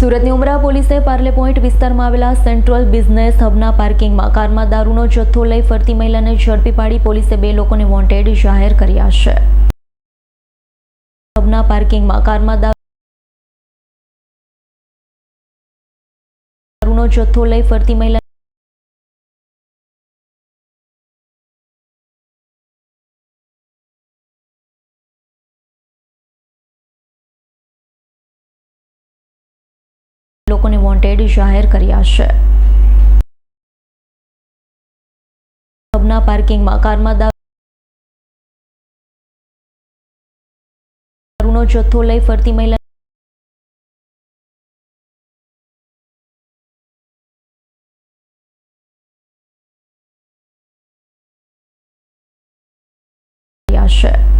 સુરતની ઉમરા પોલીસે પાર્લે પોઈન્ટ વિસ્તારમાં આવેલા સેન્ટ્રલ બિઝનેસ હબના પાર્કિંગમાં કારમાં દારૂનો જથ્થો લઈ ફરતી મહિલાને ઝડપી પાડી પોલીસે બે લોકોને વોન્ટેડ જાહેર કર્યા છે. હબના પાર્કિંગમાં કારમાં દારૂનો જથ્થો લઈ ફરતી મહિલા લોકોને વોન્ટેડ જાહેર કર્યા છે. હબના પાર્કિંગમાં કારમાં દારૂનો જથ્થો લઈ ફરતી મહિલા છે.